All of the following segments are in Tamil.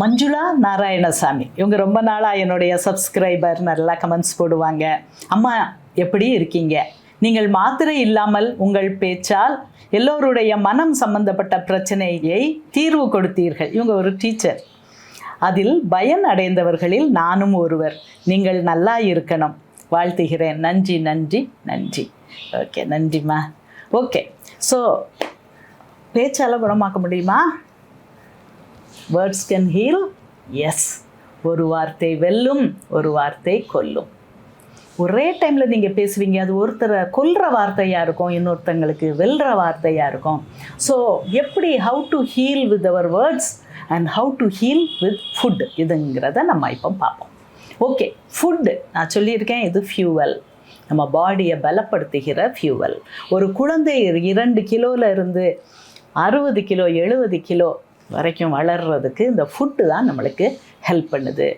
மஞ்சுளா நாராயணசாமி. இவங்க ரொம்ப நாளாக என்னுடைய சப்ஸ்கிரைபர் நல்லா கமெண்ட்ஸ் போடுவாங்க. அம்மா எப்படி இருக்கீங்க? நீங்கள் மாத்திரை இல்லாமல் உங்கள் பேச்சால் எல்லோருடைய மனம் சம்பந்தப்பட்ட பிரச்சனையை தீர்வு கொடுத்தீர்கள். இவங்க ஒரு டீச்சர் அதில் பயன் அடைந்தவர்களில் நானும் ஒருவர். நீங்கள் நல்லா இருக்கணும். வாழ்த்துகிறேன். நன்றி நன்றி நன்றி. ஓகே நன்றிம்மா. ஓகே ஸோ பேச்சால் குணமாக்க முடியுமா? வேர்ட்ஸ் கேன் ஹீல் எஸ் ஒரு வார்த்தை வெல்லும் ஒரு வார்த்தை கொல்லும். ஒரே டைமில் நீங்கள் பேசுவீங்க அது ஒருத்தரை கொல்ற வார்த்தையாக இருக்கும் இன்னொருத்தங்களுக்கு வெல்ற வார்த்தையாக இருக்கும். ஸோ எப்படி how to heal with our words and how to heal with food இதுங்கிறத நம்ம இப்போ பார்ப்போம். ஓகே ஃபுட்டு நான் சொல்லியிருக்கேன் இது ஃபியூவல் நம்ம பாடியை பலப்படுத்துகிற ஃபியூவல் ஒரு குழந்தை இரண்டு கிலோவில் இருந்து அறுபது கிலோ எழுபது கிலோ வரைக்கும் வளர்கிறதுக்கு இந்த ஃபுட்டு தான் நம்மளுக்கு ஹெல்ப் பண்ணுது.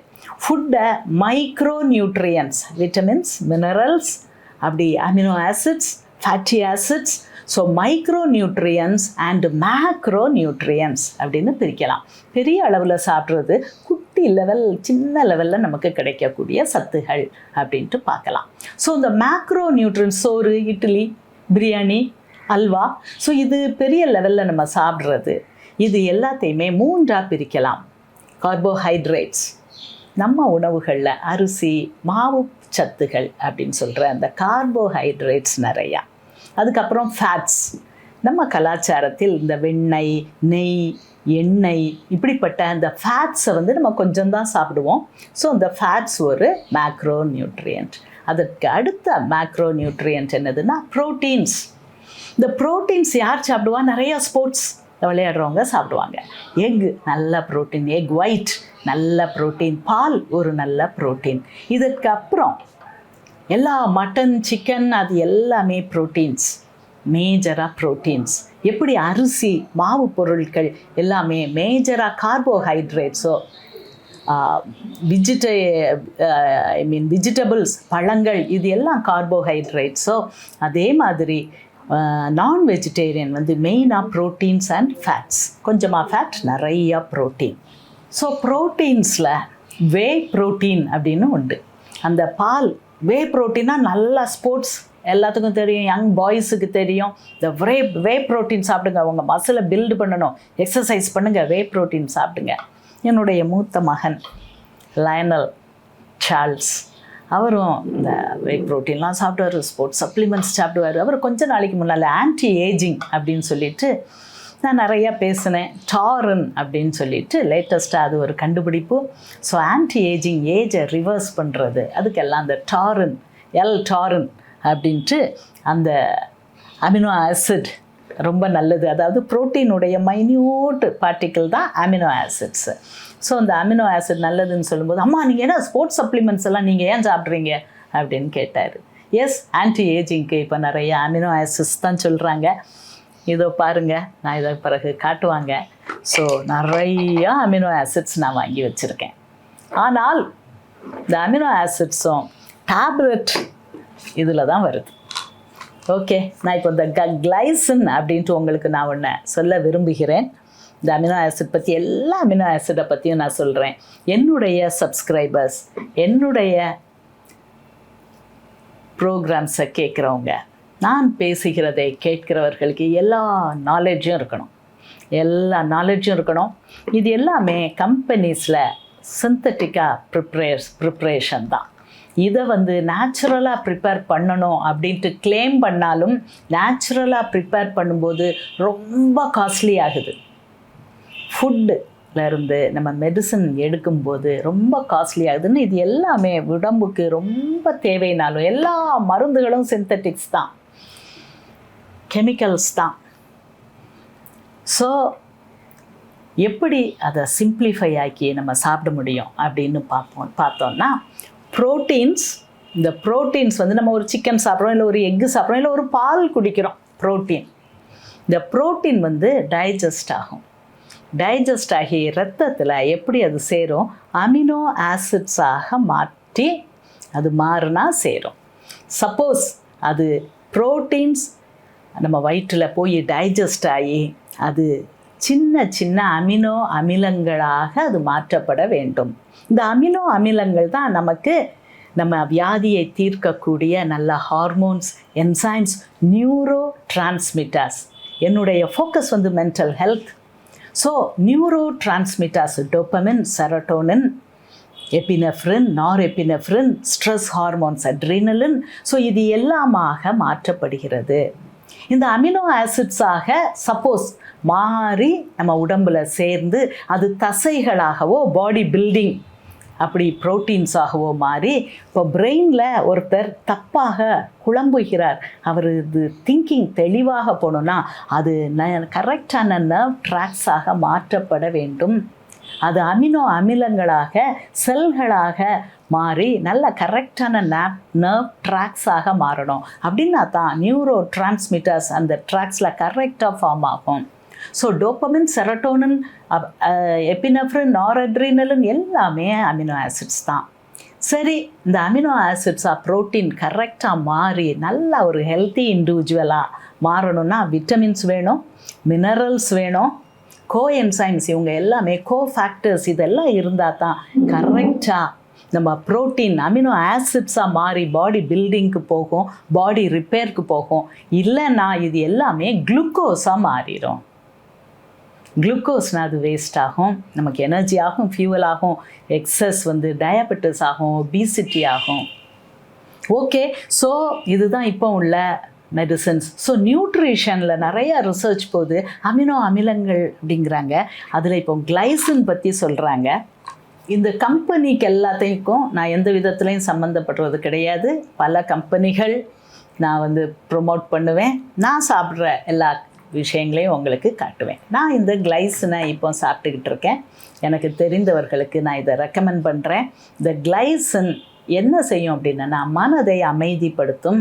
ஃபுட்டை மைக்ரோ நியூட்ரியன்ஸ் விட்டமின்ஸ் மினரல்ஸ் அப்படி amino acids fatty acids so micro nutrients and macro nutrients அப்படின்னு பிரிக்கலாம். பெரிய அளவில் சாப்பிட்றது குட்டி லெவல் சின்ன லெவலில் நமக்கு கிடைக்கக்கூடிய சத்துகள் அப்படின்ட்டு பார்க்கலாம். ஸோ இந்த மேக்ரோ நியூட்ரியன்ஸ் சோறு இட்லி பிரியாணி அல்வா ஸோ இது பெரிய லெவலில் நம்ம சாப்பிட்றது. இது எல்லாத்தையுமே மூன்றாக பிரிக்கலாம். கார்போஹைட்ரேட்ஸ் நம்ம உணவுகளில் அரிசி மாவு சத்துகள் அப்படின்னு சொல்கிற அந்த கார்போஹைட்ரேட்ஸ் நிறையா. அதுக்கப்புறம் ஃபேட்ஸ் நம்ம கலாச்சாரத்தில் இந்த வெண்ணெய் நெய் எண்ணெய் இப்படிப்பட்ட அந்த ஃபேட்ஸை வந்து நம்ம கொஞ்சம் தான் சாப்பிடுவோம். ஸோ அந்த ஃபேட்ஸ் ஒரு மேக்ரோ நியூட்ரியன்ட் அதற்கு அடுத்த மேக்ரோ நியூட்ரியன்ட் என்னதுன்னா ப்ரோட்டீன்ஸ் இந்த ப்ரோட்டீன்ஸ் யார் சாப்பிடுவா? நிறையா ஸ்போர்ட்ஸ் விளையாடுறவங்க சாப்பிடுவாங்க. எக் நல்ல ப்ரோட்டீன் எக் ஒயிட் நல்ல ப்ரோட்டீன் பால் ஒரு நல்ல ப்ரோட்டீன் இதற்கு அப்புறம் எல்லா மட்டன் சிக்கன் அது எல்லாமே ப்ரோட்டீன்ஸ் மேஜராக ப்ரோட்டீன்ஸ் எப்படி அரிசி மாவு பொருட்கள் எல்லாமே மேஜராக கார்போஹைட்ரேட்ஸோ விஜிட ஐ மீன் விஜிடபிள்ஸ் பழங்கள் இது எல்லாம் கார்போஹைட்ரேட்ஸோ அதே மாதிரி நான் வெஜிடேரியன் வந்து மெயினாக ப்ரோட்டீன்ஸ் அண்ட் ஃபேட்ஸ் கொஞ்சமாக ஃபேட் நிறையா ப்ரோட்டீன் ஸோ ப்ரோட்டீன்ஸில் வே ப்ரோட்டீன் அப்படின்னு உண்டு. அந்த பால் வே ப்ரோட்டீனா நல்லா ஸ்போர்ட்ஸ் எல்லாத்துக்கும் தெரியும் யங் பாய்ஸுக்கு தெரியும். இந்த வே வே ப்ரோட்டீன் சாப்பிடுங்க. உங்கள் மசிலை பில்டு பண்ணணும். எக்ஸசைஸ் பண்ணுங்கள் வே ப்ரோட்டீன் சாப்பிடுங்க. என்னுடைய மூத்த மகன் லயனல் சார்ல்ஸ் அவரும் இந்த வெயிட் ப்ரோட்டீன்லாம் சாப்பிடுவார் ஸ்போர்ட்ஸ் சப்ளிமெண்ட்ஸ் சாப்பிடுவார். அவர் கொஞ்ச நாளைக்கு முன்னால் ஆன்டி ஏஜிங் அப்படின்னு சொல்லிட்டு நான் நிறையா பேசினேன். டாரன் அப்படின்னு சொல்லிட்டு லேட்டஸ்ட்டாக அது ஒரு கண்டுபிடிப்பு. ஸோ ஆன்டி ஏஜிங் ஏஜை ரிவர்ஸ் பண்ணுறது அதுக்கெல்லாம் அந்த டாரன் எல் டாரன் அப்படின்ட்டு அந்த அமினோ ஆசிட் ரொம்ப நல்லது. அதாவது ப்ரோட்டீனுடைய மைன்யூட் பார்ட்டிக்கிள் தான் அமினோ ஆசிட்ஸு ஸோ அந்த அமினோ ஆசிட் நல்லதுன்னு சொல்லும்போது அம்மா நீங்கள் என்ன ஸ்போர்ட்ஸ் சப்ளிமெண்ட்ஸ் எல்லாம் நீங்கள் ஏன் சாப்பிட்றீங்க? அப்படின்னு கேட்டார். எஸ் ஆன்டி ஏஜிங்க்கு இப்போ நிறைய அமினோ ஆசிட்ஸ் தான் சொல்கிறாங்க இதோ பாருங்கள் நான் இதை பிறகு காட்டுவாங்க. ஸோ நிறையா அமினோ ஆசிட்ஸ் நான் வாங்கி வச்சுருக்கேன். ஆனால் இந்த அமினோ ஆசிட்ஸும் டேப்லெட் இதில் தான் வருது. ஓகே நான் இப்போ இந்த க கிளைசன் அப்படின்ட்டு உங்களுக்கு நான் ஒன்று சொல்ல விரும்புகிறேன். இந்த அமினோ ஆசிட் பற்றி எல்லா அமினோ ஆசிடை பற்றியும் நான் சொல்கிறேன் என்னுடைய சப்ஸ்கிரைபர்ஸ் என்னுடைய ப்ரோக்ராம்ஸை கேட்குறவங்க நான் பேசுகிறதை கேட்கிறவர்களுக்கு எல்லா நாலேஜும் இருக்கணும். எல்லா நாலேஜும் இருக்கணும். இது எல்லாமே கம்பெனிஸில் சிந்தட்டிக்காக ப்ரிப்ரேஸ் ப்ரிப்ரேஷன் தான். இதை வந்து நேச்சுரலாக ப்ரிப்பேர் பண்ணணும் அப்படின்ட்டு கிளைம் பண்ணாலும் நேச்சுரலாக ப்ரிப்பேர் பண்ணும்போது ரொம்ப காஸ்ட்லி ஆகுது. ஃபுட்டுலேருந்து நம்ம மெடிசன் எடுக்கும்போது ரொம்ப காஸ்ட்லி ஆகுதுன்னு இது எல்லாமே உடம்புக்கு ரொம்ப தேவைனாலும் எல்லா மருந்துகளும் சிந்தட்டிக்ஸ் தான். கெமிக்கல்ஸ் தான். ஸோ எப்படி அதை சிம்பிளிஃபை ஆக்கி நம்ம சாப்பிட முடியும் அப்படின்னு பார்ப்போம் பார்த்தோம்னா ப்ரோட்டீன்ஸ் இந்த ப்ரோட்டீன்ஸ் வந்து நம்ம ஒரு சிக்கன் சாப்பிட்றோம் இல்லை ஒரு எக்கு சாப்பிட்றோம் இல்லை ஒரு பால் குடிக்கிறோம் ப்ரோட்டீன் இந்த ப்ரோட்டீன் வந்து டைஜஸ்ட் ஆகும். டைஜஸ்ட் ஆகி ரத்தத்தில் எப்படி அது சேரும்? அமினோ ஆசிட்ஸாக மாற்றி அது மாறினா சேரும். சப்போஸ் அது ப்ரோட்டீன்ஸ் நம்ம வயிற்றில் போய் டைஜஸ்ட் ஆகி அது சின்ன சின்ன அமினோ அமிலங்களாக அது மாற்றப்பட வேண்டும். இந்த அமினோ அமிலங்கள் தான் நமக்கு நம்ம வியாதியை தீர்க்கக்கூடிய நல்ல ஹார்மோன்ஸ் என்சைம்ஸ் நியூரோ டிரான்ஸ்மிட்டர்ஸ் என்னுடைய ஃபோக்கஸ் வந்து mental health so neuro transmitters dopamine serotonin epinephrine nor epinephrine stress hormones adrenaline so இது எல்லாமாக மாற்றப்படுகிறது. இந்த அமினோ ஆசிட்ஸாக சப்போஸ் மாறி நம்ம உடம்பில் சேர்ந்து அது தசைகளாகவோ பாடி பில்டிங் அப்படி ப்ரோட்டீன்ஸாகவோ மாறி இப்போ பிரெயினில் ஒருத்தர் தப்பாக குழம்புகிறார். அவர் இது திங்கிங் தெளிவாக போகணுன்னா அது ந கரெக்டான நர்வ் ட்ராக்ஸாக மாற்றப்பட வேண்டும். அது அமினோ அமிலங்களாக செல்களாக மாறி நல்ல கரெக்டான நேப் நர்வ் ட்ராக்ஸாக மாறணும். அப்படின்னா தான் நியூரோ டிரான்ஸ்மிட்டர்ஸ் அந்த ட்ராக்ஸில் கரெக்டாக ஃபார்ம் ஆகும். ஸோ டோப்பமின் செரட்டோனின் எப்பினஃப்ரின் நாரட்ரினலின் எல்லாமே அமினோ ஆசிட்ஸ் தான். சரி இந்த அமினோ ஆசிட்ஸாக ப்ரோட்டீன் கரெக்டாக மாறி நல்ல ஒரு ஹெல்த்தி இண்டிவிஜுவலாக மாறணும்னா விட்டமின்ஸ் வேணும் மினரல்ஸ் வேணும் கோ என்சைம்ஸ் இவங்க எல்லாமே கோ ஃபேக்டர்ஸ் இதெல்லாம் இருந்தால் தான் கரெக்டாக நம்ம ப்ரோட்டீன் அமினோ ஆசிட்ஸாக மாறி பாடி பில்டிங்க்கு போகும் பாடி ரிப்பேருக்கு போகும். இல்லைன்னா இது எல்லாமே குளுக்கோஸாக மாறிடும். குளுக்கோஸ்னால் அது வேஸ்ட் ஆகும். நமக்கு எனர்ஜி ஆகும் ஃபியூவல் ஆகும் எக்ஸஸ் வந்து டயபெட்டிஸ் ஆகும் ஒபிசிட்டி ஆகும். ஓகே ஸோ இதுதான் இப்போ உள்ள மெடிசன்ஸ் ஸோ நியூட்ரிஷனில் நிறைய ரிசர்ச் போகுது. அமினோ அமிலங்கள் அப்படிங்கிறாங்க. அதில் இப்போ கிளைசின் பற்றி சொல்கிறாங்க இந்த கம்பெனிக்கு எல்லாத்தையும் நான் எந்த விதத்துலையும் சம்மந்தப்படுறது கிடையாது. பல கம்பெனிகள் நான் வந்து ப்ரொமோட் பண்ணுவேன். நான் சாப்பிட்ற எல்லா விஷயங்களையும் உங்களுக்கு காட்டுவேன். நான் இந்த கிளைஸனை இப்போ சாப்பிட்டுக்கிட்டு இருக்கேன். எனக்கு தெரிந்தவர்களுக்கு நான் இதை ரெக்கமெண்ட் பண்ணுறேன் இந்த கிளைசன் என்ன செய்யும் அப்படின்னா மனதை அமைதிப்படுத்தும்